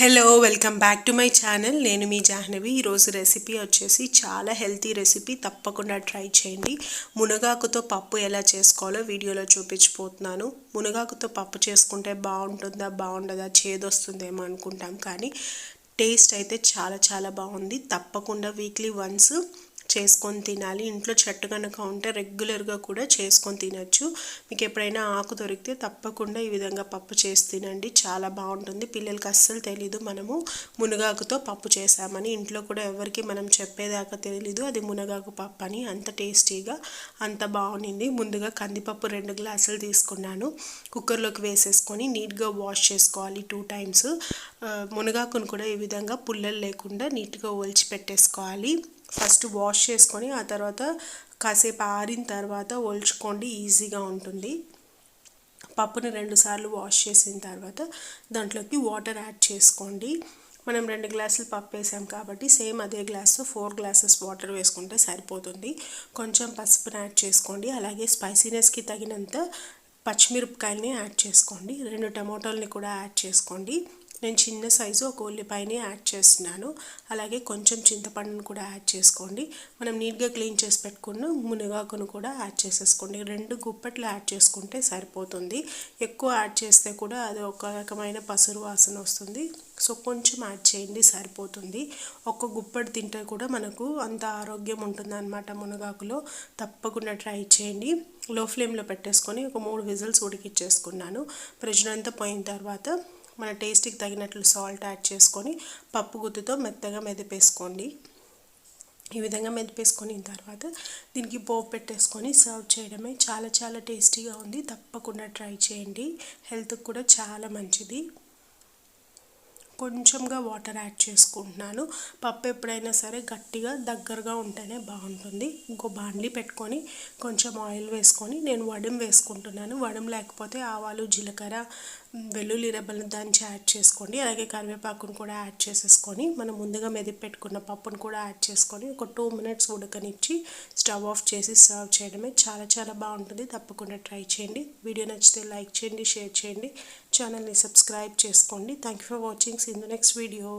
Hello welcome back to my channel నేను మీ జాహ్నవి. ఈరోజు రెసిపీ వచ్చేసి చాలా హెల్తీ రెసిపీ తప్పకుండా ట్రై చేయండి. మునగాకుతో పప్పు ఎలా చేసుకోవాలో వీడియోలో చూపించిపోతున్నాను మునగాకుతో పప్పు చేసుకుంటే బాగుంటుందా బాగుండదా చేదొస్తుందేమో అనుకుంటాం. కానీ టేస్ట్ అయితే చాలా చాలా బాగుంది. తప్పకుండా వీక్లీ వన్స్ చేసుకొని తినాలి. ఇంట్లో చెట్టు కనుక ఉంటే రెగ్యులర్గా కూడా చేసుకొని తినచ్చు. మీకు ఎప్పుడైనా ఆకు దొరికితే తప్పకుండా ఈ విధంగా పప్పు చేసి తినండి. చాలా బాగుంటుంది. పిల్లలకి అస్సలు తెలీదు మనము మునగాకుతో పప్పు చేసామని. ఇంట్లో కూడా ఎవరికి మనం చెప్పేదాకా తెలీదు. అది మునగాకు పప్పు అని. అంత టేస్టీగా అంత బాగుంది ముందుగా కందిపప్పు రెండు గ్లాసులు తీసుకున్నాను. కుక్కర్లోకి వేసేసుకొని నీట్గా వాష్ చేసుకోవాలి టూ టైమ్స్. మునగాకును కూడా ఈ విధంగా పుల్లలు లేకుండా నీట్గా ఒలిచి పెట్టేసుకోవాలి. ఫస్ట్ వాష్ చేసుకొని ఆ తర్వాత కాసేపు ఆరిన తర్వాత ఒల్చుకోండి ఈజీగా ఉంటుంది. పప్పుని రెండుసార్లు వాష్ చేసిన తర్వాత దాంట్లోకి వాటర్ యాడ్ చేసుకోండి. మనం రెండు గ్లాసులు పప్పు వేసాం కాబట్టి సేమ్ అదే గ్లాస్తో ఫోర్ గ్లాసెస్ వాటర్ వేసుకుంటే సరిపోతుంది. కొంచెం పసుపుని యాడ్ చేసుకోండి. అలాగే స్పైసీనెస్కి తగినంత పచ్చిమిరపకాయలని యాడ్ చేసుకోండి. రెండు టమాటోల్ని కూడా యాడ్ చేసుకోండి. నేను చిన్న సైజు ఒక ఉల్లిపాయని యాడ్ చేస్తున్నాను. అలాగే కొంచెం చింతపండును కూడా యాడ్ చేసుకోండి. మనం నీట్గా క్లీన్ చేసి పెట్టుకున్న మునగాకును కూడా యాడ్ చేసేసుకోండి. రెండు గుప్పట్లు యాడ్ చేసుకుంటే సరిపోతుంది. ఎక్కువ యాడ్ చేస్తే కూడా అది ఒక రకమైన పసురు వాసన వస్తుంది. సో కొంచెం యాడ్ చేయండి సరిపోతుంది. ఒక్క గుప్పటి తింటే కూడా మనకు అంత ఆరోగ్యం ఉంటుంది అనమాట మునగాకులో. తప్పకుండా ట్రై చేయండి. లో ఫ్లేమ్లో పెట్టేసుకొని ఒక మూడు విజిల్స్ ఉడికిచ్చేసుకున్నాను. ప్రెషర్ అంతా పోయిన తర్వాత మన టేస్ట్కి తగినట్లు సాల్ట్ యాడ్ చేసుకొని పప్పు గుత్తుతో మెత్తగా మెదిపేసుకోండి. ఈ విధంగా మెదిపేసుకొని తర్వాత దీనికి పోపు పెట్టేసుకొని సర్వ్ చేయడమే చాలా చాలా టేస్టీగా ఉంది. తప్పకుండా ట్రై చేయండి. హెల్త్కి కూడా చాలా మంచిది. కొంచెంగా వాటర్ యాడ్ చేసుకుంటున్నాను. పప్పు ఎప్పుడైనా సరే గట్టిగా దగ్గరగా ఉంటేనే బాగుంటుంది. ఇంకో బాండ్లీ పెట్టుకొని కొంచెం ఆయిల్ వేసుకొని నేను వడం వేసుకుంటున్నాను. వడం లేకపోతే ఆవాలు జీలకర్ర వెల్లుల్లి రెబ్బలను దంచి యాడ్ చేసుకోండి. అలాగే కరివేపాకును కూడా యాడ్ చేసేసుకొని మనం ముందుగా మెదిపి పెట్టుకున్న పప్పును కూడా యాడ్ చేసుకొని ఒక టూ మినిట్స్ ఉడకనిచ్చి స్టవ్ ఆఫ్ చేసి సర్వ్ చేయడమే చాలా చాలా బాగుంటుంది. తప్పకుండా ట్రై చేయండి. వీడియో నచ్చితే లైక్ చేయండి షేర్ చేయండి. ఛానల్ని సబ్స్క్రైబ్ చేసుకోండి. Thank you for watching in the next video